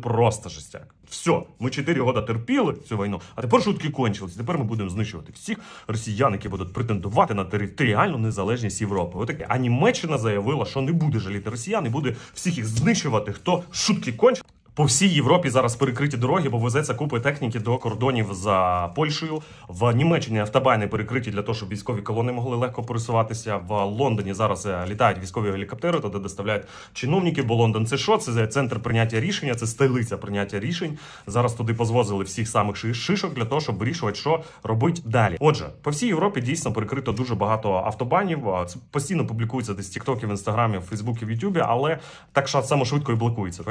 Просто жестяк. Все, ми 4 роки терпіли цю війну, а тепер шутки кончились. Тепер ми будемо знищувати всіх росіян, які будуть претендувати на територіальну незалежність Європи. Отаке. А Німеччина заявила, що не буде жаліти росіян і буде всіх їх знищувати. Хто шутки кончив. По всій Європі зараз перекриті дороги, бо везеться купи техніки до кордонів за Польщею. В Німеччині автобани перекриті для того, щоб військові колони могли легко пересуватися. В Лондоні зараз е, літають військові гелікоптери, туди доставляють чиновників. Бо Лондон це що? Це центр прийняття рішення, це столиця прийняття рішень. Зараз туди позвозили всіх самих шишок для того, щоб вирішувати, що робить далі. Отже, по всій Європі дійсно перекрито дуже багато автобанів. Це постійно публікується десь в Тіктокі, в інстаграмі, в Фейсбуці, в Ютубі, але так само швидко і блокується.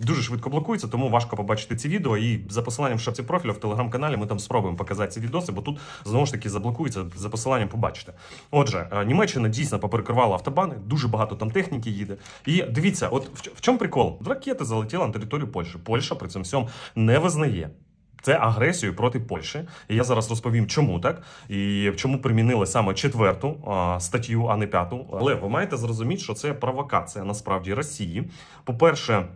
Дуже швидко блокується, тому важко побачити ці відео. І за посиланням в шапці профілю в телеграм-каналі ми там спробуємо показати ці відоси, бо тут знову ж таки заблокується за посиланням. Побачите. Отже, е, Німеччина дійсно поперекривала автобани, дуже багато там техніки їде. І дивіться, от в, чому прикол? Ракети залетіли на територію Польщі. Польща при цьому всьому не визнає. Це агресію проти Польщі. І я зараз розповім, чому так і чому примінили саме четверту а, статтю, а не п'яту. Але ви маєте зрозуміти, що це провокація насправді Росії. По-перше.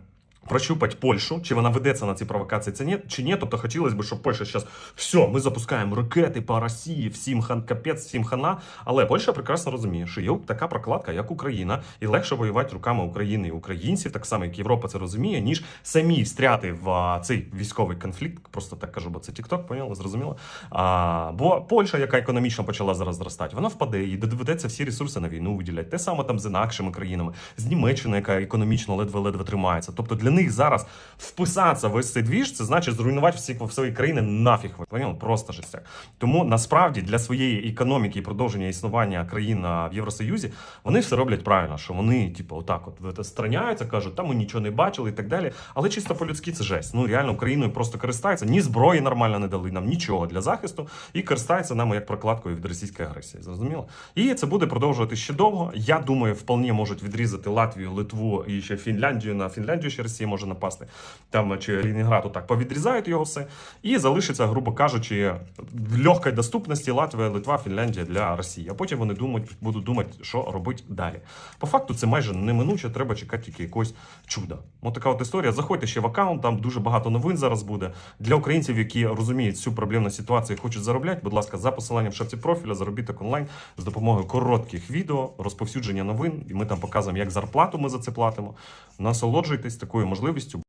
Прощупать Польщу, чи вона ведеться на ці провокації, це ні, чи ні. Тобто хотілося б, щоб Польща зараз все, ми запускаємо ракети по Росії, всім хан капець, всім хана. Але Польща прекрасно розуміє, що є така прокладка, як Україна, і легше воювати руками України і українців, так само як Європа це розуміє, ніж самі встряти в цей військовий конфлікт. Просто так кажу, бо це TikTok, поняли, зрозуміло. А, бо Польща, яка економічно почала зараз зростати, вона впаде і доведеться всі ресурси на війну виділяти. Те саме там з інакшими країнами, з Німеччиною, яка економічно ледве-ледве тримається. Тобто для них зараз вписатися в цей двіж, це значить зруйнувати всі свої країни нафіг. Ви? Просто жестяк. Тому насправді для своєї економіки і продовження існування країн в Євросоюзі вони все роблять правильно, що вони, типу, отак, от страняються, кажуть, там ми нічого не бачили і так далі. Але чисто по-людськи це жесть. Ну реально Україною просто користаються. Ні зброї нормально не дали нам нічого для захисту і користаються нами як прокладкою від російської агресії. Зрозуміло? І це буде продовжувати ще довго. Я думаю, вполне можуть відрізати Латвію, Литву і ще Фінляндію. На Фінляндію ще Росія може напасти. Там чи Лінінград так повідрізають його все. І залишиться, грубо кажучи, в легкій доступності Латвія, Литва, Фінляндія для Росії. А потім вони думають, будуть думати, що робити далі. По факту, це майже неминуче, треба чекати тільки якогось чуда. Ось така от історія. Заходьте ще в аккаунт, там дуже багато новин зараз буде. Для українців, які розуміють цю проблемну ситуацію і хочуть заробляти, будь ласка, за посиланням в шапці профіля, заробіток онлайн з допомогою коротких відео, розповсюдження новин. І ми там показуємо, як зарплату ми за це платимо. Насолоджуйтесь такою можливістю.